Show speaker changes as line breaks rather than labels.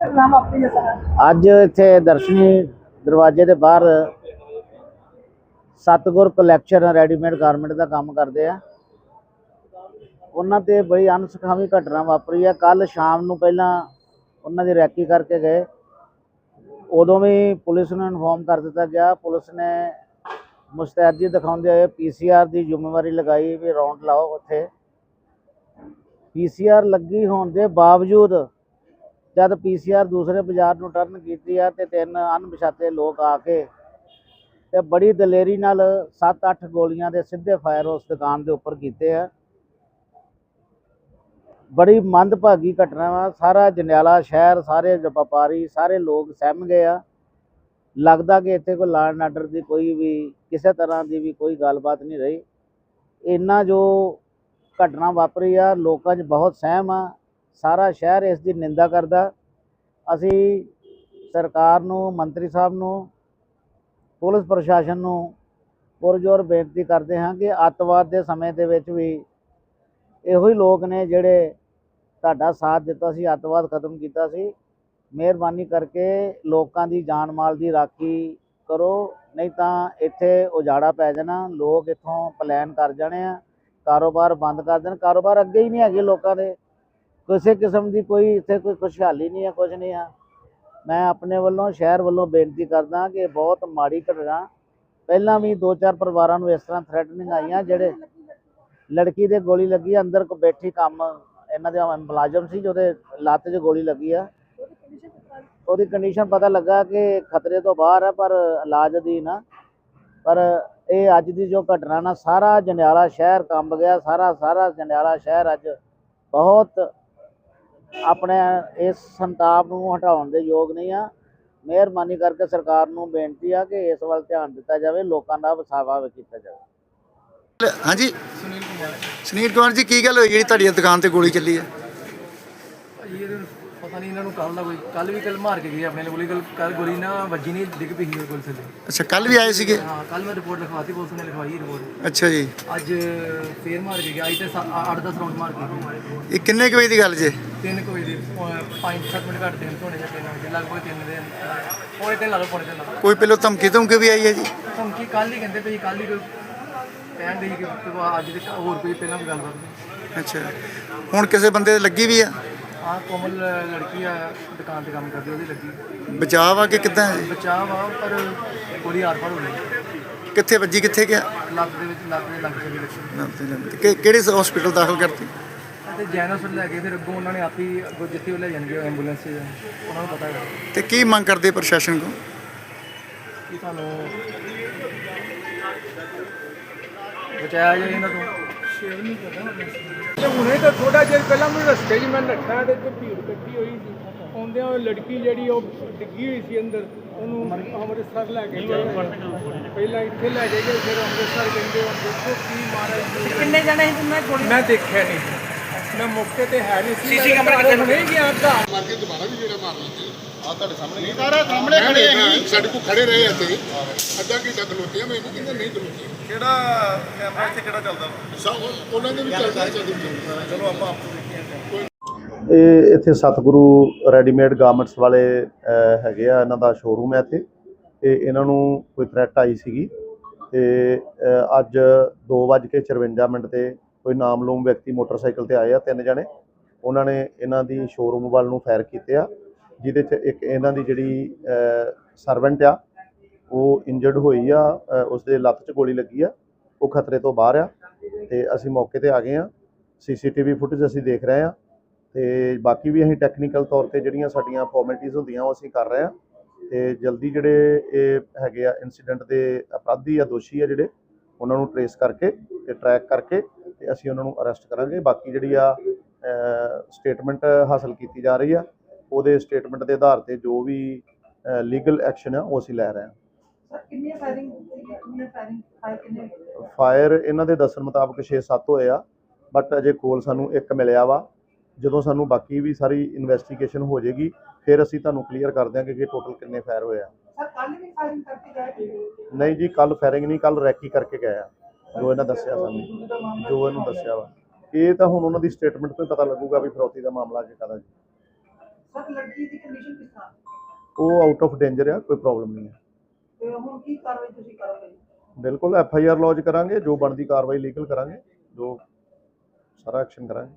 ਅੱਜ ਇੱਥੇ ਦਰਸ਼ਨੀ ਦਰਵਾਜ਼ੇ ਦੇ ਬਾਹਰ ਸਤਗੁਰ ਕਲੈਕਸ਼ਨ ਰੈਡੀਮੇਡ ਗਾਰਮੈਂਟ ਦਾ ਕੰਮ ਕਰਦੇ ਆ। ਉਹਨਾਂ ਤੇ ਬੜੀ ਅਨਸਖਾਵੀ ਘਟਨਾ ਵਾਪਰੀ ਆ। ਕੱਲ ਸ਼ਾਮ ਨੂੰ ਪਹਿਲਾਂ ਉਹਨਾਂ ਦੀ ਰੈਕੀ ਕਰਕੇ ਗਏ। ਉਦੋਂ ਵੀ ਪੁਲਿਸ ਨੂੰ ਇਨਫੋਰਮ ਕਰ ਦਿੱਤਾ ਗਿਆ। ਪੁਲਿਸ ਨੇ ਮੁਸਤੈਦੀ ਦਿਖਾਉਂਦੇ ਹੋਏ ਪੀਸੀਆਰ ਦੀ ਜ਼ਿੰਮੇਵਾਰੀ ਲਗਾਈ ਵੀ ਰੌਂਡ ਲਾਓ ਉੱਥੇ। ਪੀਸੀਆਰ ਲੱਗੀ ਹੋਣ ਦੇ ਬਾਵਜੂਦ ਜਦ ਪੀਸੀਆਰ ਦੂਸਰੇ ਬਾਜ਼ਾਰ ਨੂੰ ਟਰਨ ਕੀਤੀ ਆ ਤੇ ਤਿੰਨ ਅਣਪਛਾਤੇ ਲੋਕ ਆ ਕੇ ਤੇ ਬੜੀ ਦਲੇਰੀ ਨਾਲ 7-8 ਗੋਲੀਆਂ ਦੇ ਸਿੱਧੇ ਫਾਇਰ ਉਸ ਦੁਕਾਨ ਦੇ ਉੱਪਰ ਕੀਤੇ ਆ। ਬੜੀ ਮੰਦਭਾਗੀ ਘਟਨਾ ਵਾ। ਸਾਰਾ ਜੰਡਿਆਲਾ ਸ਼ਹਿਰ, ਸਾਰੇ ਵਪਾਰੀ, ਸਾਰੇ ਲੋਕ ਸਹਿਮ ਗਏ ਆ। ਲੱਗਦਾ ਕਿ ਇੱਥੇ ਕੋਈ ਲਾਅ ਐਂਡ ਆਰਡਰ ਦੀ ਕੋਈ ਵੀ, ਕਿਸੇ ਤਰ੍ਹਾਂ ਦੀ ਵੀ ਕੋਈ ਗੱਲਬਾਤ ਨਹੀਂ ਰਹੀ। ਇੰਨਾ ਜੋ ਘਟਨਾ ਵਾਪਰੀ ਆ, ਲੋਕਾਂ 'ਚ ਬਹੁਤ ਸਹਿਮ ਆ। ਸਾਰਾ ਸ਼ਹਿਰ ਇਸ ਦੀ ਨਿੰਦਾ ਕਰਦਾ। ਅਸੀਂ ਸਰਕਾਰ ਨੂੰ, ਮੰਤਰੀ ਸਾਹਿਬ ਨੂੰ, ਪੁਲਿਸ ਪ੍ਰਸ਼ਾਸਨ ਨੂੰ ਪੁਰਜੋਰ ਬੇਨਤੀ ਕਰਦੇ ਹਾਂ ਕਿ ਅੱਤਵਾਦ ਦੇ ਸਮੇਂ ਦੇ ਵਿੱਚ ਵੀ ਇਹੋ ਹੀ ਲੋਕ ਨੇ ਜਿਹੜੇ ਤੁਹਾਡਾ ਸਾਥ ਦਿੱਤਾ ਸੀ, ਅੱਤਵਾਦ ਖਤਮ ਕੀਤਾ ਸੀ। ਮਿਹਰਬਾਨੀ ਕਰਕੇ ਲੋਕਾਂ ਦੀ ਜਾਨ ਮਾਲ ਦੀ ਰਾਖੀ ਕਰੋ, ਨਹੀਂ ਤਾਂ ਇੱਥੇ ਉਜਾੜਾ ਪੈ ਜਾਣਾ, ਲੋਕ ਇੱਥੋਂ ਪਲਾਨ ਕਰ ਜਾਣੇ ਆ, ਕਾਰੋਬਾਰ ਬੰਦ ਕਰ ਦੇਣ। ਕਾਰੋਬਾਰ ਅੱਗੇ ਹੀ ਨਹੀਂ ਹੈਗੇ ਲੋਕਾਂ ਦੇ। ਕਿਸੇ ਕਿਸਮ ਦੀ ਕੋਈ ਇੱਥੇ ਕੋਈ ਖੁਸ਼ਹਾਲੀ ਨਹੀਂ ਹੈ ਕੁਝ ਨਹੀਂ ਆ। ਮੈਂ ਆਪਣੇ ਵੱਲੋਂ, ਸ਼ਹਿਰ ਵੱਲੋਂ ਬੇਨਤੀ ਕਰਦਾ ਕਿ ਬਹੁਤ ਮਾੜੀ ਘਟਨਾ, ਪਹਿਲਾਂ ਵੀ ਦੋ ਚਾਰ ਪਰਿਵਾਰਾਂ ਨੂੰ ਇਸ ਤਰ੍ਹਾਂ ਥ੍ਰੈਟਨਿੰਗ ਆਈਆਂ, ਜਿਹੜੇ ਲੜਕੀ ਦੇ ਗੋਲੀ ਲੱਗੀ, ਅੰਦਰ ਕੋ ਬੈਠੀ ਕੰਮ, ਇਹਨਾਂ ਦੇ ਮੁਲਾਜ਼ਮ ਸੀ ਜਿਹਦੇ ਲੱਤ 'ਚ ਗੋਲੀ ਲੱਗੀ ਆ। ਉਹਦੀ ਕੰਡੀਸ਼ਨ ਪਤਾ ਲੱਗਾ ਕਿ ਖਤਰੇ ਤੋਂ ਬਾਹਰ ਹੈ ਪਰ ਇਲਾਜ ਅਧੀਨ ਆ। ਪਰ ਇਹ ਅੱਜ ਦੀ ਜੋ ਘਟਨਾ ਨਾ, ਸਾਰਾ ਜੰਡਿਆਲਾ ਸ਼ਹਿਰ ਕੰਬ ਗਿਆ ਸਾਰਾ ਸਾਰਾ ਜੰਡਿਆਲਾ ਸ਼ਹਿਰ ਅੱਜ ਬਹੁਤ ਆਪਣੇ ਇਸ ਸੰਤਾਪ ਨੂੰ ਹਟਾਉਣ ਦੇ ਯੋਗ ਨਹੀਂ ਆ। ਮਿਹਰਬਾਨੀ ਕਰਕੇ ਸਰਕਾਰ ਨੂੰ ਬੇਨਤੀ ਆ ਕਿ ਇਸ ਵੱਲ ਧਿਆਨ ਦਿੱਤਾ ਜਾਵੇ ਲੋਕਾਂ ਦਾ ਵਸਾਵਾ ਕੀਤਾ ਜਾਵੇ।
ਹਾਂਜੀ। ਸੁਨੀਲ ਕੁਮਾਰ ਜੀ ਕੀ ਗੱਲ ਹੋਈ ਜਿਹੜੀ ਤੁਹਾਡੀ ਦੁਕਾਨ ਤੇ ਗੋਲੀ ਚੱਲੀ ਹੈ?
ਭਾਜੀ ਇਹ ਪਤਾ ਨਹੀਂ ਇਹਨਾਂ ਨੂੰ ਕੱਲ ਦਾ ਕੋਈ ਕੱਲ ਵੀ ਕੱਲ ਮਾਰ ਕੇ ਗਏ ਆਪਣੇ ਗੋਲੀ ਕੱਲ ਕੱਲ ਗੋਲੀ ਨਾ ਵੱਜੀ ਨਹੀਂ ਡਿੱਗ ਪਈ ਸੀ ਗੋਲੀ ਥੱਲੇ।
ਅੱਛਾ ਕੱਲ ਵੀ ਆਏ ਸੀਗੇ?
ਹਾਂ ਕੱਲ ਮੈਂ ਰਿਪੋਰਟ ਲਿਖਵਾਤੀ ਪੁਲਿਸ ਨੇ ਲਿਖਵਾਈ ਰਿਪੋਰਟ।
ਅੱਛਾ ਜੀ।
ਅੱਜ ਫੇਰ ਮਾਰ ਕੇ ਗਿਆ ਅੱਜ ਤੇ 8-10 ਰਾਉਂਡ ਮਾਰ ਕੇ ਗਏ
ਇਹ ਕਿੰਨੇ ਕੁ ਵਜੇ ਦੀ ਗੱਲ ਜੇ?
ਤਿੰਨ ਕੋਈ ਦੇ 5-7 ਮਿੰਟ ਘੱਟ ਦਿਨ ਹੋਣੇ ਜਾਂ ਤਿੰਨ ਵਜੇ ਲਗਭਗ ਤਿੰਨ ਦੇ ਪੌਣੇ ਤਿੰਨ ਲਾ ਲਓ ਪੌਣੇ ਤਿੰਨ ਲਾ ਲਓ।
ਕੋਈ ਪਹਿਲਾਂ ਧਮਕੀ ਧਮਕੀ ਵੀ ਆਈ ਹੈ ਜੀ?
ਧਮਕੀ ਕੱਲ ਹੀ ਕਹਿੰਦੇ ਪਈ ਕੱਲ ਹੀ ਕੋਈ ਕਹਿਣ ਦੇ ਕਿ ਅੱਜ ਦੇ ਹੋਰ ਕੋਈ ਪਹਿਲਾਂ ਵੀ ਗੱਲਬਾਤ ਨਹੀਂ
ਅੱਛਾ। ਹੁਣ ਕਿਸੇ ਬੰਦੇ ਦੇ ਲੱਗੀ ਵੀ ਆ?
ਆਹ ਕੋਮਲ ਲੜਕੀ ਆ ਦੁਕਾਨ ਤੇ ਕੰਮ ਕਰਦੀ ਉਹਦੀ ਲੱਗੀ।
ਬਚਾਅ ਆ ਕਿ ਕਿੱਦਾਂ? ਹੈ?
ਬਚਾਅ ਵਾ ਪਰ ਗੋਲੀ ਆਰ ਪਾਰ ਹੋ ਗਈ।
ਕਿੱਥੇ ਵੱਜੀ ਕਿੱਥੇ ਗਿਆ?
ਲੱਤ ਦੇ ਵਿੱਚ ਲੱਤ ਦੇ ਲੱਗ ਚਲੀ ਲੱਗੀ।
ਕਿ- ਕਿਹੜੇ ਹਸਪੀਟਲ ਦਾਖਲ ਕਰਤੀ?
ਤੇ ਜੈਨ ਹਸਪਤਾਲ ਲੈ ਕੇ ਫਿਰ ਅੱਗੋਂ ਉਹਨਾਂ ਨੇ ਆਪ ਹੀ ਅੱਗੋਂ ਜਿੱਥੇ ਉਹ ਲੈ ਜਾਣਗੇ ਐਂਬੂਲੈਂਸ 'ਚ ਉਹਨਾਂ ਨੂੰ ਪਤਾ ਹੈ
ਤੇ ਕੀ ਮੰਗ ਕਰਦੇ ਪ੍ਰਸ਼ਾਸਨ ਕੋ
ਕਿ ਤੁਹਾਨੂੰ ਬਚਾਇਆ ਜਾਏ ਇਹਨਾਂ ਤੋਂ?
ਤੇ ਹੁਣੇ ਤਾਂ ਥੋੜਾ ਜਿਹਾ ਪਹਿਲਾਂ ਮੈਨੂੰ ਰਸਤੇ 'ਚ ਮੈਂ ਨੱਠਾ ਤੇ ਇੱਥੇ ਭੀੜ ਇਕੱਠੀ ਹੋਈ ਸੀ। ਆਉਂਦਿਆਂ ਉਹ ਲੜਕੀ ਜਿਹੜੀ ਉਹ ਡਿੱਗੀ ਹੋਈ ਸੀ ਅੰਦਰ ਉਹਨੂੰ ਅੰਮ੍ਰਿਤਸਰ ਲੈ ਕੇ ਗਏ। ਪਹਿਲਾਂ ਇੱਥੇ ਲੈ ਕੇ ਗਏ ਫਿਰ ਅੰਮ੍ਰਿਤਸਰ ਕਹਿੰਦੇ ਹੁਣ ਦੇਖੋ ਕੀ ਮਹਾਰਾਜ ਕਿੰਨੇ ਜਣੇ ਸੀ? ਮੈਂ ਮੈਂ ਦੇਖਿਆ ਨਹੀਂ। ਮੈਂ ਮੌਕੇ ਤੇ ਹੈ ਨਹੀਂ ਸੀ ਸੀਸੀ ਕੈਮਰਾ ਕਿੱਥੇ ਹੁਣੇ ਗਿਆ ਤਾਂ
ਮਾਰ ਕੇ ਦੁਬਾਰਾ ਵੀ ਜਿਹੜਾ ਮਾਰ ਲੈਂਦੇ ਆ ਤੁਹਾਡੇ ਸਾਹਮਣੇ ਸਾਰਾ ਸਾਹਮਣੇ ਖੜੇ ਆ ਸਾਡੇ ਕੋਲ ਖੜੇ ਰਹੇ ਇੱਥੇ ਅੱਧਾ ਘੰਟਾ ਖਲੋਤੇ ਆ ਮੈਨੂੰ ਕਹਿੰਦੇ ਨਹੀਂ ਖਲੋਤੇ।
ਕਿਹੜਾ ਕੈਮਰਾ ਇੱਥੇ ਕਿਹੜਾ ਚੱਲਦਾ?
ਸਭ ਉਹਨਾਂ ਦੇ ਵੀ ਚੱਲਦਾ ਚੱਲਦਾ
ਚਲੋ ਆਪਾਂ ਆਪੋ ਦੇਖੀਏ
ਇਹ ਇੱਥੇ ਸਤਿਗੁਰੂ ਰੈਡੀਮੇਡ ਗਾਰਮੈਂਟਸ ਵਾਲੇ ਹੈਗੇ ਆ ਇਹਨਾਂ ਦਾ ਸ਼ੋਰੂਮ ਹੈ ਇੱਥੇ। ਤੇ ਇਹਨਾਂ ਨੂੰ ਕੋਈ ਥ੍ਰੈਟ ਆਈ ਸੀਗੀ। ਤੇ ਅੱਜ 2:54 ਮਿੰਟ ਤੇ ਕੋਈ ਨਾਮਲੂਮ ਵਿਅਕਤੀ ਮੋਟਰਸਾਈਕਲ ਤੇ ਆਏ ਆ ਤਿੰਨ ਜਣੇ। ਉਹਨਾਂ ਨੇ ਇਹਨਾਂ ਦੀ ਸ਼ੋਰੂਮ ਵੱਲ ਨੂੰ ਫਾਇਰ ਕੀਤੇ ਆ ਜਿਹਦੇ ਚ ਇੱਕ ਇਹਨਾਂ ਦੀ ਜਿਹੜੀ ਸਰਵੈਂਟ ਆ ਉਹ ਇੰਜਰਡ ਹੋਈ ਆ ਅਹ, ਉਸਦੇ ਲੱਤ 'ਚ ਗੋਲੀ ਲੱਗੀ ਆ ਉਹ ਖਤਰੇ ਤੋਂ ਬਾਹਰ ਆ ਤੇ ਅਸੀਂ ਮੌਕੇ ਤੇ ਆ ਗਏ ਆ। ਸੀਸੀਟੀਵੀ ਫੁਟੇਜ ਅਸੀਂ ਦੇਖ ਰਹੇ ਆ ਤੇ ਬਾਕੀ ਵੀ ਅਸੀਂ ਟੈਕਨੀਕਲ ਤੌਰ ਤੇ ਜਿਹੜੀਆਂ ਸਾਡੀਆਂ ਫਾਰਮੈਲਿਟੀਆਂ ਹੁੰਦੀਆਂ ਉਹ ਅਸੀਂ ਕਰ ਰਹੇ ਆ। ਤੇ ਜਲਦੀ ਜਿਹੜੇ ਇਹ ਹੈਗੇ ਆ ਇਨਸੀਡੈਂਟ ਦੇ ਅਪਰਾਧੀ ਆ ਦੋਸ਼ੀ ਆ ਜਿਹੜੇ ਉਹਨਾਂ ਨੂੰ ਟਰੇਸ ਕਰਕੇ ਤੇ ਟਰੈਕ ਕਰਕੇ ਅਸੀਂ ਉਹਨਾਂ ਨੂੰ ਅਰੈਸਟ ਕਰਾਂਗੇ। ਬਾਕੀ ਜਿਹੜੀ ਆ ਸਟੇਟਮੈਂਟ ਹਾਸਲ ਕੀਤੀ ਜਾ ਰਹੀ ਆ ਉਹਦੇ ਸਟੇਟਮੈਂਟ ਦੇ ਆਧਾਰ ਤੇ ਜੋ ਵੀ ਲੀਗਲ ਐਕਸ਼ਨ ਆ ਉਹ ਅਸੀਂ ਲੈ ਰਹੇ ਹਾਂ।
ਕਿੰਨੀ ਫਾਇਰਿੰਗ ਕਿੰਨੀ ਫਾਇਰਿੰਗ
ਫਾਇਰ ਇਹਨਾਂ ਦੇ ਦੱਸਣ ਮੁਤਾਬਕ 6-7 ਹੋਏ ਆ ਬਟ ਅਜੇ ਕੋਲ ਸਾਨੂੰ ਇੱਕ ਮਿਲਿਆ ਵਾ। ਜਦੋਂ ਸਾਨੂੰ ਬਾਕੀ ਵੀ ਸਾਰੀ ਇਨਵੈਸਟੀਗੇਸ਼ਨ ਹੋ ਜਾਏਗੀ ਫਿਰ ਅਸੀਂ ਤੁਹਾਨੂੰ ਕਲੀਅਰ ਕਰ ਦਿਆਂਗੇ ਕਿ ਟੋਟਲ ਕਿੰਨੇ ਫਾਇਰ ਹੋਏ ਆ।
ਸਰ ਕੱਲ ਵੀ ਫਾਇਰਿੰਗ ਕਰਕੇ ਗਏ
ਨਹੀਂ ਜੀ ਕੱਲ ਫਾਇਰਿੰਗ ਨਹੀਂ ਕੱਲ ਰੈਕੀ ਕਰਕੇ ਗਏ ਆ। ਜੋ ਇਹਨਾਂ ਦੱਸਿਆ ਸਾਨੂੰ ਜੋ ਇਹਨੂੰ ਦੱਸਿਆ ਵਾ। ਇਹ ਤਾਂ ਹੁਣ ਉਹਨਾਂ ਦੀ ਸਟੇਟਮੈਂਟ ਤੋਂ ਹੀ ਪਤਾ ਲੱਗੂਗਾ ਵੀ ਫਰੋਤੀ ਦਾ ਮਾਮਲਾ ਕੀ ਕਦਾ ਜੀ।
ਸਰ ਲੜਕੀ ਦੀ ਕੰਡੀਸ਼ਨ ਕਿਸ ਤਰ੍ਹਾਂ?
ਉਹ ਆਊਟ ਆਫ ਡੇਂਜਰ ਆ ਕੋਈ ਪ੍ਰੋਬਲਮ ਨਹੀਂ ਹੈ
ਤੇ ਹੁਣ ਕੀ ਕਾਰਵਾਈ ਤੁਸੀਂ ਕਰੋਗੇ?
ਬਿਲਕੁਲ ਐਫ ਆਈ ਆਰ ਲੌਜ ਕਰਾਂਗੇ ਜੋ ਬਣਦੀ ਕਾਰਵਾਈ ਲੀਗਲ ਕਰਾਂਗੇ ਜੋ ਸਾਰਾ ਐਕਸ਼ਨ ਕਰਾਂਗੇ।